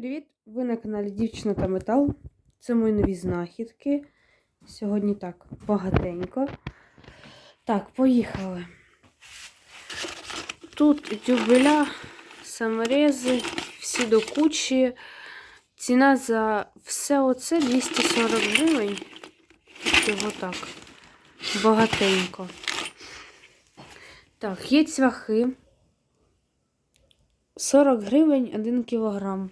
привіт! Ви на каналі Дівчина та Метал. Це мої нові знахідки. Сьогодні так багатенько. Так, поїхали. Тут дюбеля, саморези, всі до кучі. Ціна за все оце 240 гривень. Його так. Багатенько. Так, є цвяхи. 40 гривень 1 кілограм.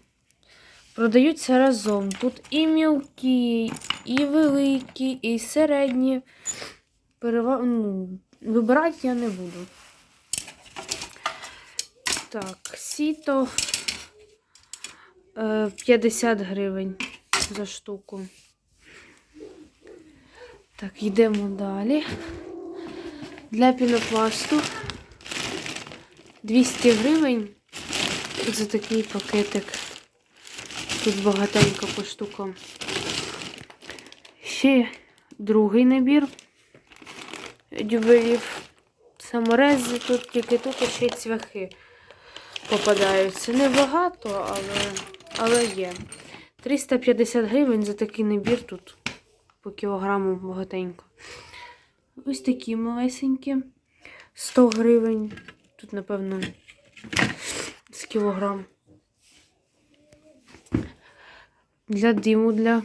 Продаються разом. Тут і мілкі, і великі, і середні. Перева... Ну, вибирати я не буду. Так, сіто е, 50 гривень за штуку. Так, йдемо далі. Для пінопласту 200 гривень за такий пакетик. Тут багатенько по штукам. Ще другий набір дюбелів. Саморези тут тільки тут ще й цвяхи попадаються. Небагато, але, але є. 350 гривень за такий набір тут по кілограму багатенько. Ось такі малесенькі. 100 гривень. Тут, напевно, з кілограм. Для диму, для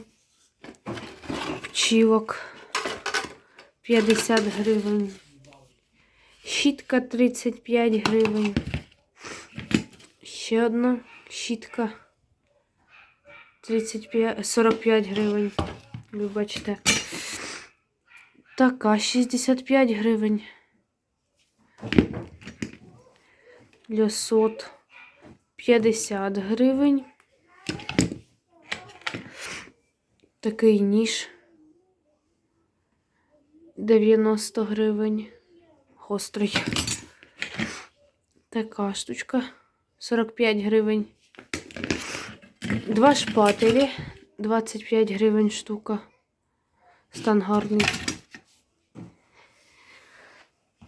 пчілок 50 гривень. Щітка 35 гривень. Ще одна щітка 35, 45 гривень. Ви бачите. Така 65 гривень. Для сот 50 гривень. Такий ніж 90 гривень. Гострий. Така штучка 45 гривень. Два шпателі 25 гривень штука. Стан.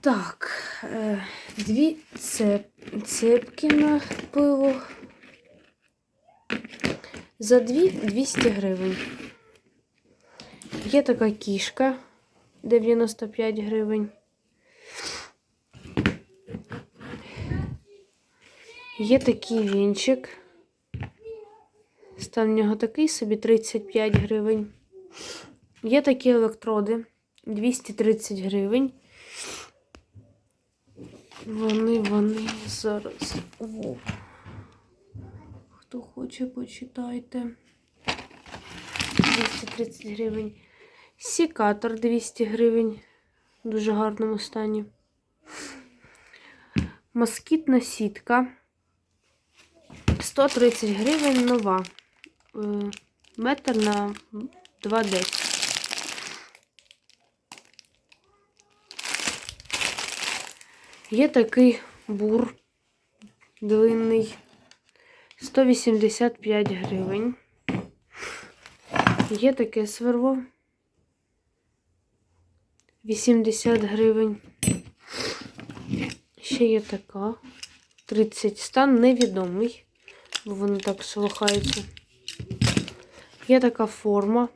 Так, е, дві цеп, цепки на пиво. За дві 200 гривень. Є така кішка 95 гривень. Є такий вінчик. Стан в нього такий собі 35 гривень. Є такі електроди 230 гривень. Вони, вони зараз. О. Хто хоче, почитайте. 230 гривень. Сікатор 200 гривень. В дуже гарному стані. Москітна сітка. 130 гривень нова. Е, Метр на 2,10. Є такий бур длинний 185 гривень. Є таке сверво 80 гривень. Ще є така 30 стан невідомий, бо воно так шелохається. Є така форма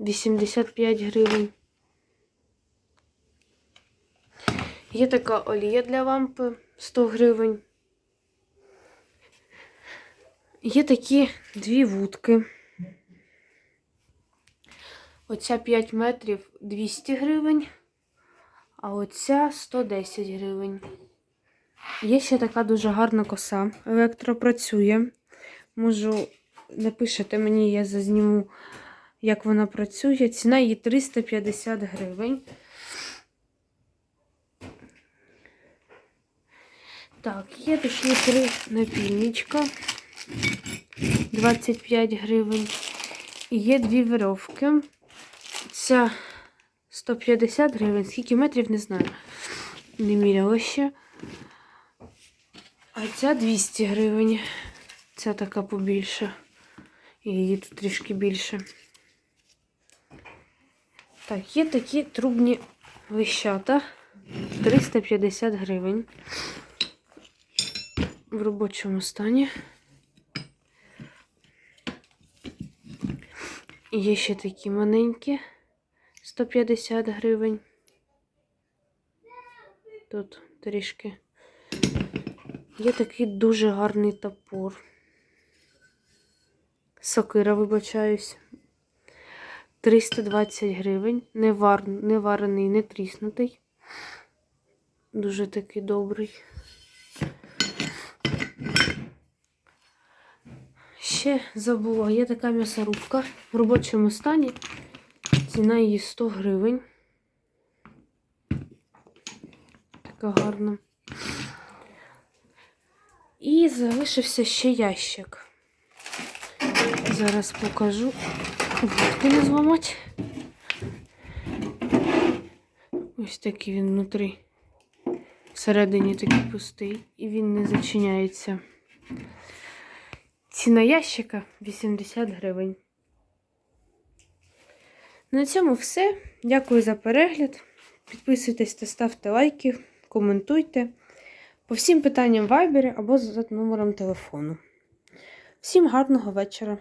85 гривень. Є така олія для лампи 100 гривень. Є такі дві вудки. Оця 5 метрів 200 гривень, а оця 110 гривень. Є ще така дуже гарна коса. Електропрацює. Можу, напишете мені, я зазніму, як вона працює. Ціна її 350 гривень. Так, є такі три напільничка 25 гривень. І є дві веровки. Ця 150 гривень, скільки метрів, не знаю. Не міряла ще. А ця 200 гривень. Ця така побільше. І її тут трішки більше. Так, є такі трубні вищата. 350 гривень в робочому стані. Є ще такі маленькі 150 гривень. Тут трішки. Є такий дуже гарний топор. Сокира, вибачаюсь. 320 гривень. Не, вар... не варений, не тріснутий. Дуже такий добрий. Ще забула, є така м'ясорубка в робочому стані. Ціна її 100 гривень. Така гарна. І залишився ще ящик. Зараз покажу. Водки не зламати. Ось такий він внутрі. Всередині такий пустий. І він не зачиняється. Ціна ящика 80 гривень. На цьому все. Дякую за перегляд. Підписуйтесь та ставте лайки, коментуйте. По всім питанням в вайбері або за номером телефону. Всім гарного вечора!